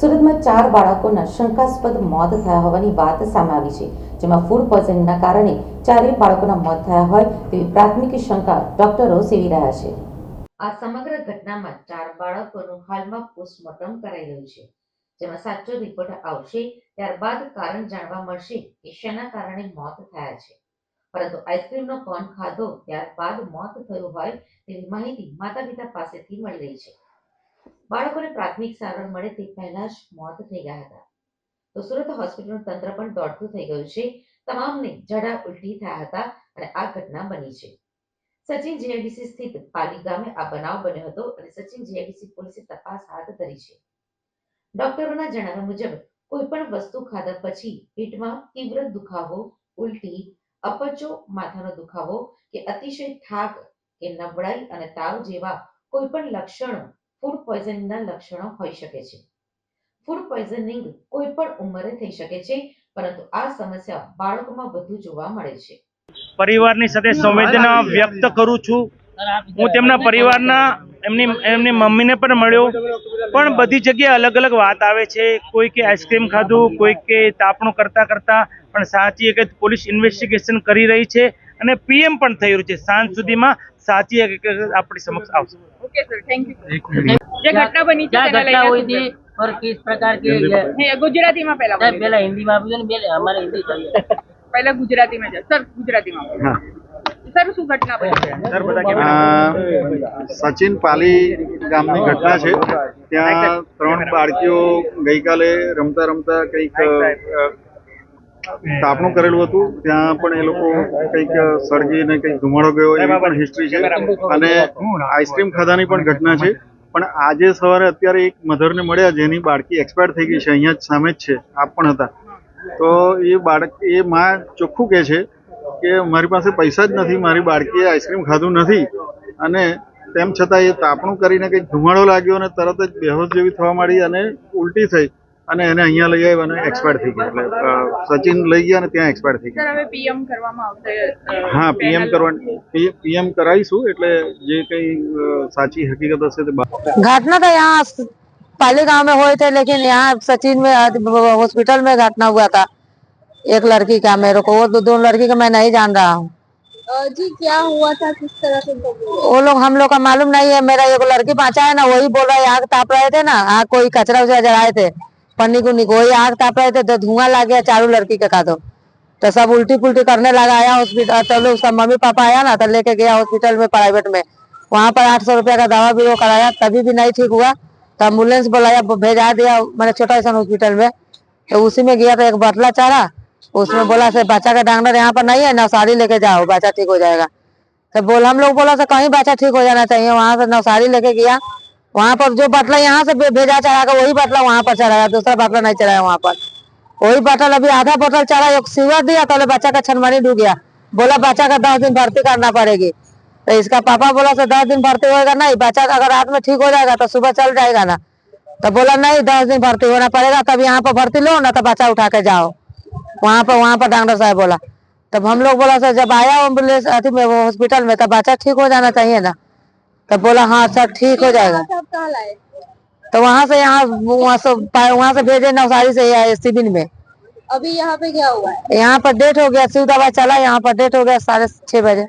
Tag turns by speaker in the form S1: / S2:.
S1: સુરતમાં ચાર બાળકોના શંકાસ્પદ મોત થયા હોવાની વાત સામે આવી છે, જેમાં ફૂડ પોઈઝનિંગના કારણે ચારેય બાળકોના મોત થયા હોય તેવી પ્રાથમિક શંકા ડોક્ટરો સેવી રહ્યા છે. આ સમગ્ર ઘટનામાં ચાર બાળકોનું હાલમાં પોસ્ટમોર્ટમ કરાઈ રહ્યું છે, જેમાં સાચો રિપોર્ટ આવશે ત્યારબાદ કારણ જાણવા મળશે કે શેના કારણે મોત થયા છે. પરંતુ આઈસ્ક્રીમનો કોન ખાધો ત્યારબાદ મોત થયું હોય તેવી માહિતી માતા પિતા પાસેથી મળી રહી છે. બાળકોને પ્રાથમિક સારવાર મળે તે પહેલા જ મોત થઈ ગયા હતા. તો સુરત હોસ્પિટલનું તંત્ર પણ દોડતું થઈ ગયું છે. તમામને જડા ઉલટી થયા હતા અને આ ઘટના બની છે. સચિન જીઆઈડીસી સ્થિત પાલી ગામે આ બનાવ બન્યો હતો અને સચિન જીઆઈડીસી પોલીસે તપાસ હાથ ધરી છે. ડોક્ટરોના જણાવ્યા મુજબ કોઈ પણ વસ્તુ ખાધા પછી પેટમાં તીવ્ર દુખાવો, ઉલટી, અપચો, માથાનો દુખાવો કે અતિશય થાક કે નબળાઈ અને તાવ જેવા કોઈ પણ લક્ષણો ફૂડ પોઈઝનિંગના લક્ષણો હોઈ શકે છે. ફૂડ પોઈઝનિંગ કોઈ પણ ઉંમરે થઈ શકે છે પરંતુ આ સમસ્યા બાળકોમાં વધુ જોવા મળે છે.
S2: પરિવારની સાથે સંવેદના વ્યક્ત કરું છું. હું તેમના પરિવારના એમની એમની મમ્મીને પણ મળ્યો. પણ બધી જગ્યાએ અલગ અલગ વાત આવે છે. કોઈ કે આઈસ્ક્રીમ ખાધું કોઈ કે તાપણું કરતા કરતા પણ સાચી એક પોલીસ ઇન્વેસ્ટિગેશન કરી રહી છે. અને પીએમ પણ થઈ રહ્યું છે. સાંજ સુધીમાં સાચી હકીકત આપણી સમક્ષ આવશે.
S3: ઓકે સર થેન્ક છે ઘટના ગુજરાતીમાં પહેલા પહેલા હિન્દીમાં આપ્યું ને સર
S4: ગુજરાતીમાં સચિન પાલી ગામની ઘટના છે. ત્યાં ત્રણ બાળકીઓ ગઈકાલે રમતા રમતા કંઈક તાપણું કરેલું હતું, ત્યાં પણ એ લોકો કંઈક સળગીને કંઈક ધુમાડો ગયો, એવી પણ હિસ્ટ્રી છે. અને આઈસ્ક્રીમ ખાધાની પણ ઘટના છે. પણ આજે સવારે અત્યારે એક મધરને મળ્યા, જેની બાળકી એક્સપાયર થઈ ગઈ છે, અહીંયા જ સામે જ છે, આપ પણ હતા. તો એ બાળક, એ માં ચોખ્ખું કહે છે કે મારી પાસે પૈસા જ નથી, મારી બાળકીએ આઈસ્ક્રીમ ખાધું નથી. અને તેમ છતાં એ તાપણું કરીને કંઈક ધુમાડો લાગ્યો અને તરત જ બેહોશ જેવી થવા માંડી અને ઉલટી થઈ. અને એને અહીંયા લઈ આવ્યા અને એક્સપાયર થઈ ગયા એટલે અ, સચિન લઈ ગયા અને ત્યાં એક્સપાયર થઈ
S3: સર
S4: ગયા
S3: હવે પીએમ કરવામાં આવશે અ,
S4: હા પીએમ
S3: panel.
S4: કરવાની પીએમ કરાવીશું એટલે જે કંઈ અ, સાચી હકીકત હશે તે બહાર
S5: घटना तो यहाँ पाली गांव में हुए थे लेकिन यहाँ सचिन में हॉस्पिटल में घटना हुआ था एक लड़की का मेरे को वो दो, दो लड़की का मैं नहीं जान रहा हूँ
S6: जी क्या हुआ था किस तरह से लोग
S5: वो लोग हम लोग का मालूम नहीं है मेरा एक लड़की बाँचा है ना वही बोल रहा है आग ताप रहे थे ना आग कोई कचरा उचरा जलाए थे पन्नी को वही आग ताप रहे थे तो धुआँ लग गया, चारों लड़की के का तो तो सब उल्टी पुल्टी करने लगा, आया हॉस्पिटल तो लोग उसका मम्मी, पापा आया ना? तो लेके गया हॉस्पिटल में प्राइवेट में। वहाँ पर आठ सौ रुपया का दवा भी वो कराया, तभी भी नहीं ठीक हुआ। तो एंबुलेंस बुलाया, भेजा दिया, मैंने छोटा सा हॉस्पिटल में। तो उसी में गया तो एक बटला चारा, उसमें बोला, से बच्चा का डॉक्टर यहाँ पर नहीं है, नवसारी लेके जाओ, बच्चा ठीक हो जाएगा। तो बोल, हम लोग बोला, से कहीं बच्चा ठीक हो जाना चाहिए, वहाँ से नवसारी लेके गया वहाँ पर जो बटला यहाँ से भेजा चढ़ाकर वही बटला वहाँ पर चढ़ाया, दूसरा बटला नहीं चढ़ाया वहाँ पर। वही बटल, अभी आधा बोतल चढ़ा, एक सिवर दिया तो बच्चा का छनमनी डूब गया। बोला, बच्चा का दस दिन भर्ती करना पड़ेगी। तो इसका पापा बोला से दस दिन भर्ती होएगा नहीं, बच्चा अगर रात में ठीक हो जाएगा तो सुबह चल जाएगा ना। तो बोला, नहीं, दस दिन भर्ती होना पड़ेगा, तब यहाँ पर भर्ती लो, ना तो बच्चा उठा के जाओ। वहाँ पर वहाँ पर डॉक्टर साहब बोला। तब हम लोग बोला, सर, जब आया एंबुलेंस अथी में हॉस्पिटल में, तब बच्चा ठीक हो जाना चाहिए ना? तब बोला हाँ सर, ठीक हो जाएगा।
S6: कहाँ लाए
S5: तो वहाँ से यहाँ वहाँ से वहाँ से भेजे नवसारी से यहाँ सिविल में।
S6: अभी यहाँ पे क्या हुआ है?
S5: यहाँ पर डेट हो गया दवा चला यहाँ पर डेट हो गया साढ़े छह बजे।